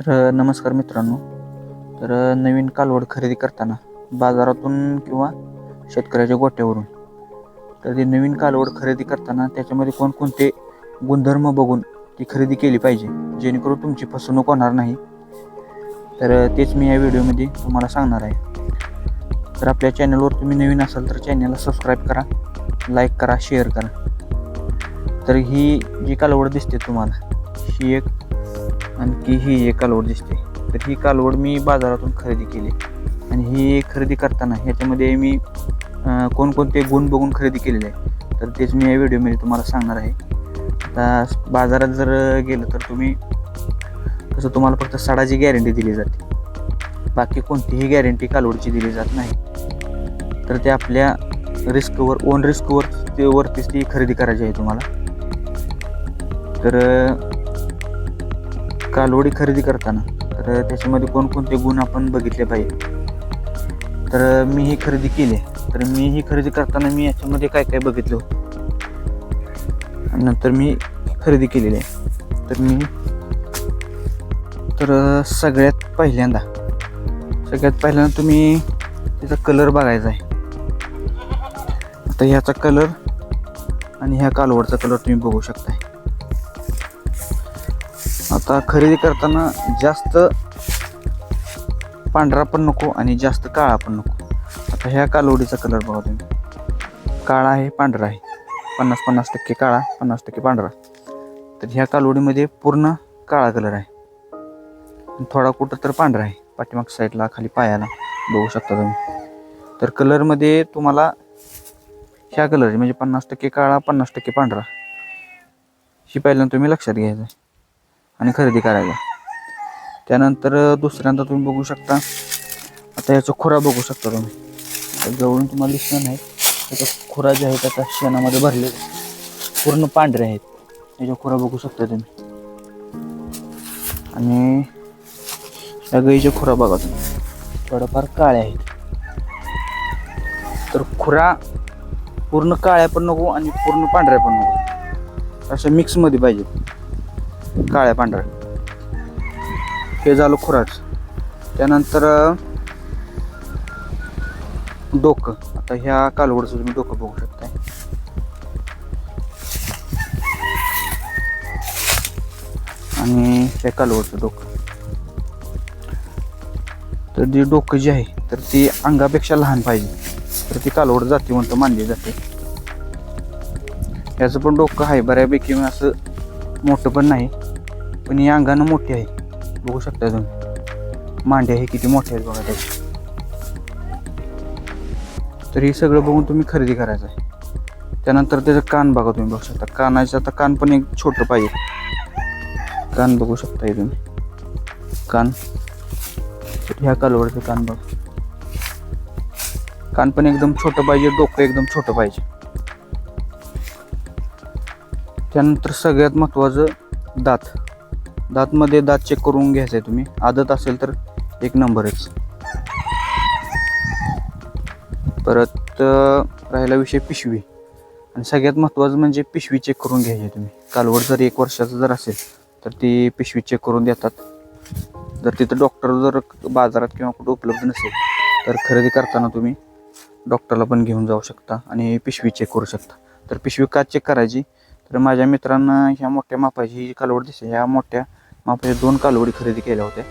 तर नमस्कार मित्रांनो. तर नवीन कालवड खरेदी करताना बाजारातून किंवा शेतकऱ्याच्या गोट्यावरून तर ती नवीन कालवड खरेदी करताना त्याच्यामध्ये कोणकोणते गुणधर्म बघून ती खरेदी केली पाहिजे जेणेकरून तुमची फसवणूक होणार नाही. तर तेच मी या व्हिडिओमध्ये तुम्हाला सांगणार आहे. तर आपल्या चॅनलवर तुम्ही नवीन असाल तर चॅनलला सबस्क्राईब करा लाईक करा शेअर करा. तर ही जी कालवड दिसते तुम्हाला ही एक आणखी ही एक कालवड दिसते. तर ही कालवड मी बाजारातून खरेदी केली. आणि ही खरेदी करताना ह्याच्यामध्ये मी कोणकोणते गुण बघून खरेदी केलेले आहे तर तेच मी या व्हिडिओमध्ये तुम्हाला सांगणार आहे. आता बाजारात जर गेलं तर तुम्ही कसं तुम्हाला फक्त सडाची गॅरंटी दिली जाते. बाकी कोणतीही गॅरंटी कालवडची दिली जात नाही. तर ते आपल्या रिस्कवर ओन रिस्कवर ते वरतीच ती खरेदी करायची आहे तुम्हाला. तर कालवडी खरेदी करताना. तर त्याच्यामध्ये कोणकोणते गुण आपण बघितले पाहिजे? तर मी ही खरेदी केली. तर मी ही खरेदी करताना मी याच्यामध्ये काय काय बघितलं नंतर मी खरेदी केलेली आहे. तर मी तर सगळ्यात पहिल्यांदा सगळ्यात पहिल्यांदा तुम्ही त्याचा कलर बघायचा आहे. आता ह्याचा कलर आणि ह्या कालवडचा कलर तुम्ही बघू शकताय. आता खरेदी करताना जास्त पांढरा पण नको आणि जास्त काळा पण नको. आता ह्या कालवडीचा कलर बघा तुम्ही. काळा आहे पांढरा आहे. पन्नास पन्नास टक्के काळा पन्नास टक्के पांढरा. तर ह्या कालवडीमध्ये पूर्ण काळा कलर आहे. थोडा कुठं तर पांढरा आहे. पाठीमाग साईडला खाली पायाला बघू शकता तुम्ही. तर कलरमध्ये तुम्हाला ह्या कलर म्हणजे पन्नास टक्के काळा पन्नास टक्के पांढरा. ही पहिल्यांदा तुम्ही लक्षात घ्यायचं. आहे आणि खरेदी करायला. त्यानंतर दुसऱ्यांदा तुम्ही बघू शकता. आता याचा खुरा बघू शकता तुम्ही. जवळून तुम्हाला दिसणार नाही. त्याचा खुरा जे आहे त्याचा शेणामध्ये भरले पूर्ण पांढरे आहेत. याच्या खुरा बघू शकता तुम्ही. आणि या गाईच्या खुरा बघा तुम्ही. थोडंफार काळ्या आहेत. तर खुरा पूर्ण काळ्या पण नको आणि पूर्ण पांढऱ्या पण नको. अशा मिक्समध्ये पाहिजेत काळ्या पांढऱ्या. हे झालं खुराच. त्यानंतर डोकं. आता ह्या कालवडचं तुम्ही डोकं बघू शकताय. आणि हे कालवडचं डोकं. तर जी डोकं जी आहे तर ती अंगापेक्षा लहान पाहिजे. तर ती कालवड जाते म्हणतो मानली जाते. याचं पण डोकं आहे बऱ्यापैकी असं मोठं पण नाही. पण ही अंगानं मोठी आहे. बघू शकता तुम्ही. मांड्या हे किती मोठे आहेत बघा त्याचे. तर हे सगळं बघून तुम्ही खरेदी करायचं आहे. त्यानंतर त्याचं कान बघा तुम्ही बघू शकता. कानाचं आता कान पण एक छोटं पाहिजे. कान बघू शकता हे तुम्ही. कान. ह्या कालवडचं कान बघा. कान पण एकदम छोटं पाहिजे डोकं एकदम छोटं पाहिजे. त्यानंतर सगळ्यात महत्त्वाचं दात. दातमध्ये दात चेक करून घ्यायचं आहे तुम्ही. आदत असेल तर एक नंबरच परत राहिला विषय पिशवी. आणि सगळ्यात महत्त्वाचं म्हणजे पिशवी चेक करून घ्यायची आहे तुम्ही. कालवड जर एक वर्षाचं जर असेल तर ती पिशवी चेक करून देतात. जर तिथं डॉक्टर जर बाजारात किंवा कुठं उपलब्ध नसेल तर खरेदी करताना तुम्ही डॉक्टरला पण घेऊन जाऊ शकता आणि पिशवी चेक करू शकता. तर पिशवी का चेक करायची? तर माझ्या मित्रांना ह्या मोठ्या मापाची ही कालवड दिसते ह्या मोठ्या मापाच्या दोन कालवडी खरेदी केल्या होत्या.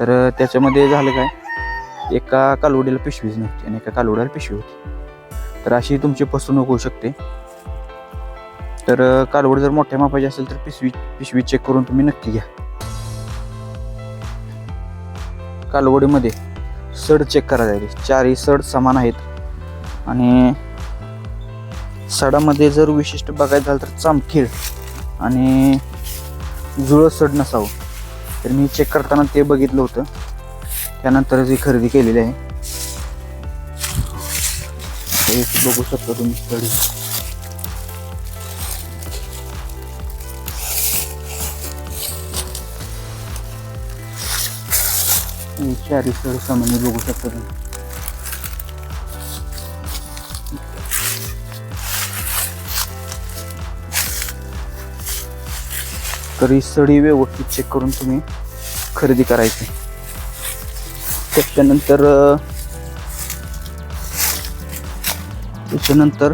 तर त्याच्यामध्ये झालं काय? एका कालवडीला पिशवीच नव्हती आणि एका कालवडीला पिशवी होती. तर अशी तुमची फसवणूक होऊ शकते. तर कालवड जर मोठ्या मापाची असेल तर पिशवी पिशवी चेक करून तुम्ही नक्की घ्या. कालवडीमध्ये सड चेक करायला लागेल. चारही सड समान आहेत. आणि सडामध्ये जर विशिष्ट बघायचं झालं तर चामखीळ आणि जुळं सड नसावं. तर मी चेक करताना ते बघितलं होतं. त्यानंतर ही खरेदी केलेली आहे बघू शकता तुम्ही. सड चारी सड सामान्य बघू शकता. तुम्ही तर ही सडी व्यवस्थित चेक करून तुम्ही खरेदी करायची. त्याच्यानंतर त्याच्यानंतर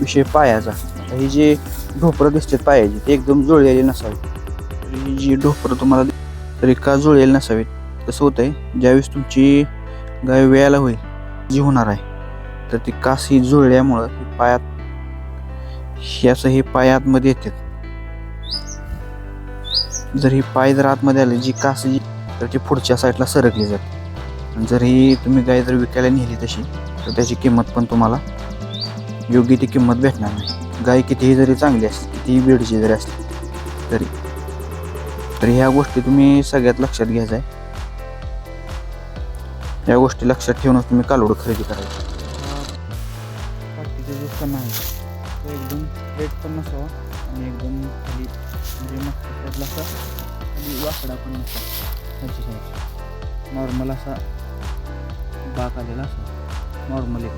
विषय पायाचा. ही जी ढोपरं दिसतात पायाची ते एकदम जुळलेली नसावी ही जी ढोपरं तुम्हाला तरी का जुळलेली नसावीत? कसं होतं आहे ज्यावेळेस तुमची गाय वेळाला होईल जी होणार आहे तर ती कास ही जुळल्यामुळं पायात ही असं हे पायातमध्ये येतात. जर ही पाय जर आतमध्ये आली जी कास जी तर ती पुढच्या साईडला सरकली जाते जर ही तुम्ही गाय जर विकायला नेली तशी तर त्याची किंमत पण तुम्हाला योग्य ती किंमत भेटणार नाही. गाय कितीही जरी चांगली असली कितीही बेडची जरी असली तरी. तर ह्या गोष्टी तुम्ही सगळ्यात लक्षात घ्यायचं आहे या गोष्टी लक्षात ठेवूनच तुम्ही कालोड खरेदी करायचं. आहे तो एकदम रेट पण नसावा आणि एकदम खाली म्हणजे मागच्या साईडला असा. आणि वाकडा पण नसावा खालच्या साईड नॉर्मल असा बाक आलेला असा. नॉर्मल एक.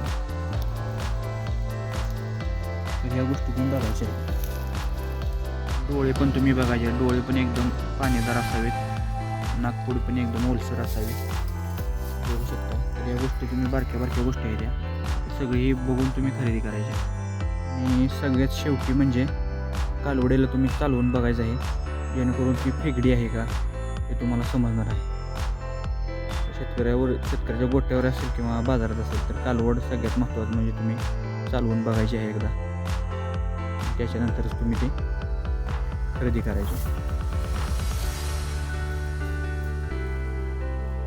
तर ह्या गोष्टी पण बघायच्या डोळे पण तुम्ही बघायचे डोळे पण एकदम पाणीदार असावेत. नागपूड पण एकदम ओलसर असावे. बघू शकता. तर या गोष्टी तुम्ही बारक्या बारक्या गोष्टी आहेत या. सगळी बघून तुम्ही खरेदी करायची. आणि सगळ्यात शेवटी म्हणजे कालवडेला तुम्ही चालवून बघायचं आहे. जेणेकरून ती फेगडी आहे का हे तुम्हाला समजणार आहे. शेतकऱ्यावर शेतकऱ्याच्या गोट्यावर असेल किंवा बाजारात असेल तर कालवड सगळ्यात महत्त्वाचं म्हणजे तुम्ही चालवून बघायची आहे एकदा. त्याच्यानंतरच तुम्ही ते खरेदी करायची.